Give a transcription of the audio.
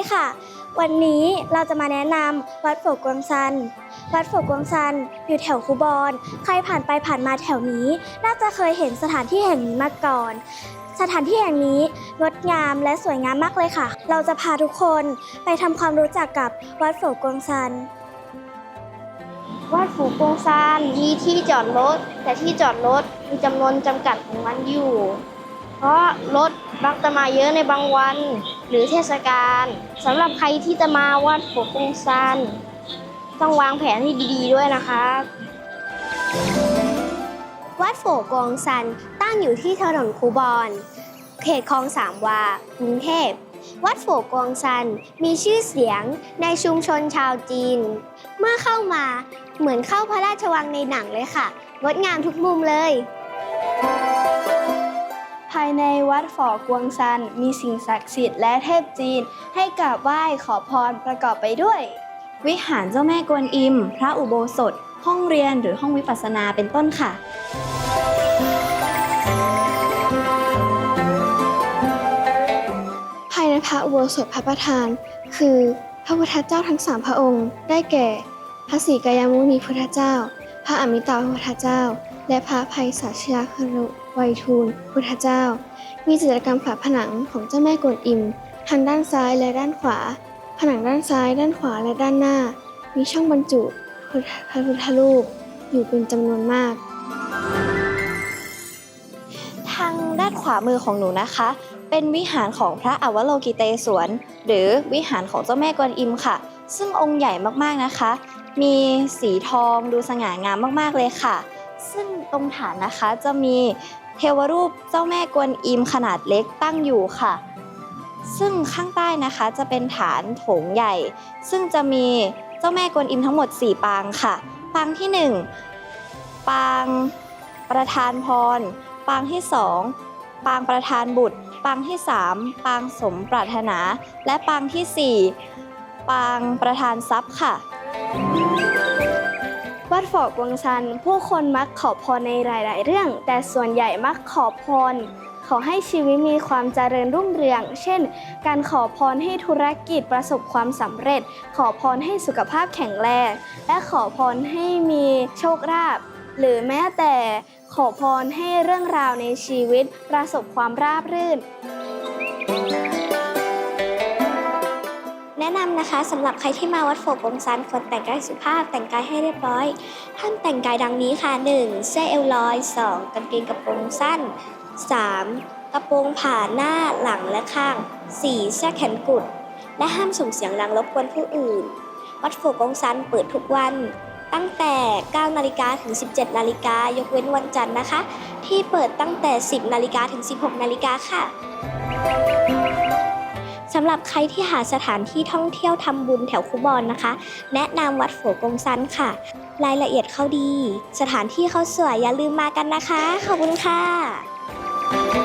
ดีค่ะ วันนี้เราจะมาแนะนำวัดโฝกวงซัน วัดโฝกวงซันอยู่แถวคูบอนใครผ่านไปผ่านมาแถวนี้ น่าจะเคยเห็นสถานที่แห่งนี้มาก่อน สถานที่แห่งนี้งดงามและสวยงามมากเลยค่ะ เราจะพาทุกคนไปทำความรู้จักกับวัดโฝกวงซันวัดฝูกงซานมีที่จอดรถ แต่ที่จอดรถมีจำนวนจำกัดของมันอยู่ เพราะรถมักจะมาเยอะในบางวัน หรือเทศกาลสำหรับใครที่จะมาวัดฝูกงซานต้องวางแผนให้ดีๆด้วยนะครับวัดโฝกวงซันตั้งอยู่ที่ถนนคูบอนเขตคลองสามวากรุงเทพ วัดโฝกวงซันมีชื่อเสียงในชุมชนชาวจีน เมื่อเข้ามาเหมือนเข้าพระราชวังในหนังเลยค่ะ งดงามทุกมุมเลย ภายในวัดฝอกวงซัน มีสิ่งศักดิ์สิทธิ์และเทพจีน ให้กราบไหว้ขอพรประกอบไปด้วย วิหารเจ้าแม่กวนอิม พระอุโบสถ ห้องเรียนหรือห้องวิปัสสนาเป็นต้นค่ะภายในพระอุโบสถพระประธาน คือพระพุทธเจ้าทั้งสามพระองค์ ได้แก่ พระศรีกายามุนีพุทธเจ้า พระอมิตาพุทธเจ้า และพระภัยสัชยาครุไวยทูล พุทธเจ้า มีจิตรกรรมฝาผนังของเจ้าแม่กวนอิม ทางด้านซ้ายและด้านขวา ผนังด้านซ้าย ด้านขวาและด้านหน้า มีช่องบรรจุพระพุทธรูปอยู่เป็นจำนวนมาก ทางด้านขวามือของหนูนะคะ เป็นวิหารของพระอวโลกิเตศวรหรือวิหารของเจ้าแม่กวนอิมค่ะ ซึ่งองค์ใหญ่มากๆนะคะ มีสีทองดูสง่างามมากๆเลยค่ะ ตรงฐานนะคะ จะมีเทวรูปเจ้าแม่กวนอิมขนาดเล็กตั้งอยู่ค่ะ ซึ่งข้างใต้นะคะจะเป็นฐานโถงใหญ่ ซึ่งจะมีเจ้าแม่กวนอิมทั้งหมด 4 ปางค่ะ ปางที่ 1 ปางประธานพร ปางที่ 2 ปางประธานบุตร ปางที่ 3 ปางสมปรารถนา และปางทีสี่4 ปางประธานทรัพย์ค่ะ วัดฝอกวงซัน ผู้คนมักขอพรในหลาย ๆ เรื่อง แต่ส่วนใหญ่มักขอพร ขอให้ชีวิตมีความเจริญรุ่งเรือง เช่น การขอพรให้ธุรกิจประสบความสำเร็จ ขอพรให้สุขภาพแข็งแรง และขอพรให้มีโชคลาภหรือแม้แต่ขอพรให้เรื่องราวในชีวิตประสบความราบรื่น แนะนำนะคะสำหรับใครที่มาวัดโฝกงซันควรแต่งกายสุภาพแต่งกายให้เรียบร้อยท่านแต่งกายดังนี้ค่ะ 1. เสื้อเอวลอย 2. กางเกงกระโปรงสั้น 3. กระโปรงผ่าหน้าหลังและข้าง 4. เสื้อแขนกุด และห้ามส่งเสียงดังรบกวนผู้อื่น วัดโฝกงซันเปิดทุกวันตั้งแต่ 9 นาฬิกาถึง 17 นาฬิกายกเว้นวันจันทร์นะคะ ที่เปิดตั้งแต่ 10 นาฬิกาถึง 16 นาฬิกาค่ะ สำหรับใครที่หาสถานที่ท่องเที่ยวทำบุญแถวคูบอนนะคะ แนะนำวัดโฝกงซันค่ะ รายละเอียดเขาดี สถานที่เขาสวยอย่าลืมมากันนะคะ ขอบคุณค่ะ